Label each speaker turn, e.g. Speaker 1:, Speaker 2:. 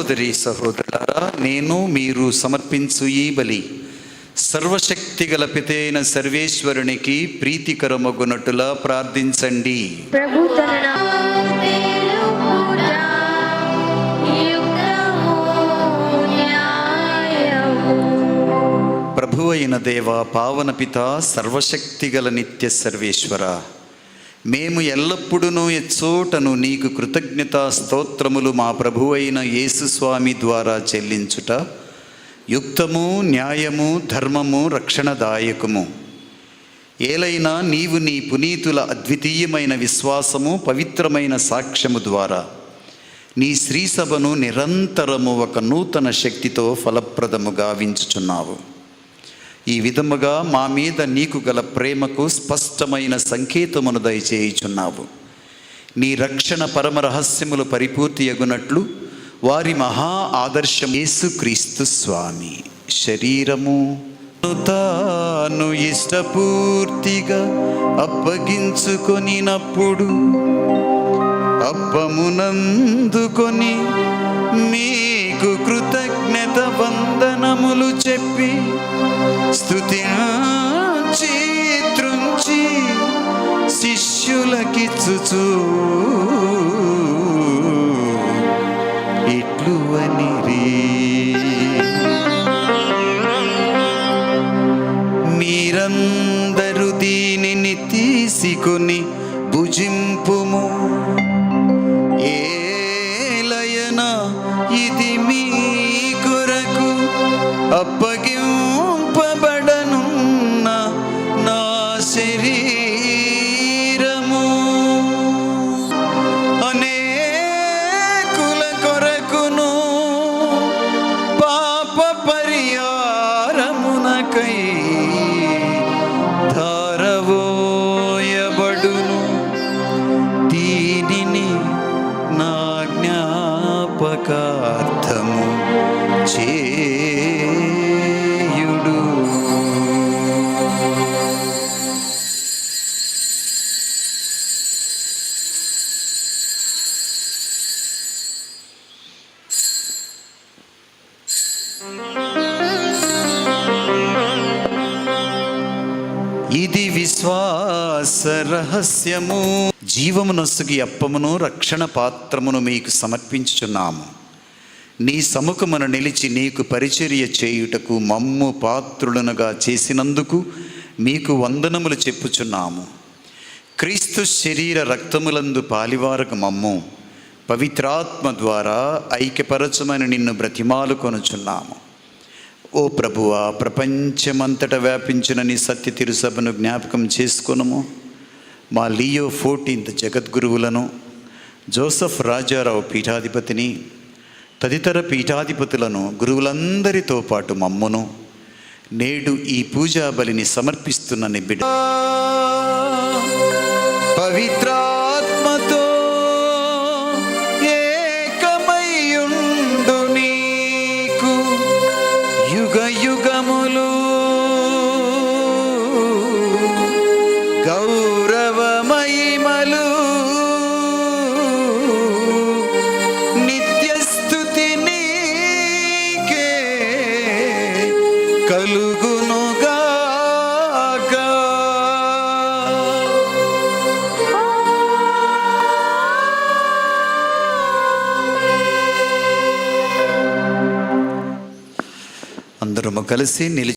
Speaker 1: సహోదరి సహోదరులారా నేను మీరు సమర్పించు ఈ బలి సర్వశక్తి గల పితైన సర్వేశ్వరునికి ప్రీతికరమగునట్టులా ప్రార్థించండి.
Speaker 2: ప్రభు తన
Speaker 1: అయిన దేవ పావన పిత సర్వశక్తి గల నిత్య సర్వేశ్వర. మేము ఎల్లప్పుడూ ఎచ్చోటను నీకు కృతజ్ఞత స్తోత్రములు మా ప్రభు అయిన యేసుస్వామి ద్వారా చెల్లించుట యుక్తము న్యాయము ధర్మము రక్షణదాయకము. ఏలైనా నీవు నీ పునీతుల అద్వితీయమైన విశ్వాసము పవిత్రమైన సాక్ష్యము ద్వారా నీ శ్రీసభను నిరంతరము ఒక నూతన శక్తితో ఫలప్రదము గావించుచున్నావు ఈ విధముగా మా మీద నీకు గల ప్రేమకు స్పష్టమైన సంకేతమును దయచేయుచున్నావు. నీ రక్షణ పరమ రహస్యములు పరిపూర్తి ఎగునట్లు వారి మహా ఆదర్శం యేసుక్రీస్తు స్వామి. శరీరము తాను ఇష్టపూర్తిగా అప్పగించుకొనినప్పుడు అప్పమునందుకొని మీకు కృతజ్ఞత వందనములు చెప్పి స్తుతించి త్రుంచి శిష్యులకిచ్చుచూ ఇట్లు అనిరి. మీరందరూ దీనిని తీసుకొని భుజింపుము. ఏలయన ఇది మీ కొరకు అప్పగింపబడనున్న విశ్వాస రహస్యము జీవమునొసుగి అప్పమును రక్షణ పాత్రమును మీకు సమర్పించుచున్నాము. నీ సముఖమును నిలిచి నీకు పరిచర్య చేయుటకు మమ్ము పాత్రులనుగా చేసినందుకు మీకు వందనములు చెప్పుచున్నాము. క్రీస్తు శరీర రక్తములందు పాలివారకు మమ్ము పవిత్రాత్మ ద్వారా ఐక్యపరచమని నిన్ను బ్రతిమాలు కొనుచున్నాము. ఓ ప్రభువా ప్రపంచమంతట వ్యాపించిన నీ సత్య తిరుసభను జ్ఞాపకం చేసుకొనుము. మా లియో ఫోర్టీన్త్ జగద్గురువులను జోసఫ్ రాజారావు పీఠాధిపతిని తదితర పీఠాధిపతులను గురువులందరితో పాటు మమ్మును. నేడు ఈ పూజా బలిని సమర్పిస్తున్న నిబిడ. పవిత్ర అందరము కలిసి నిలిచి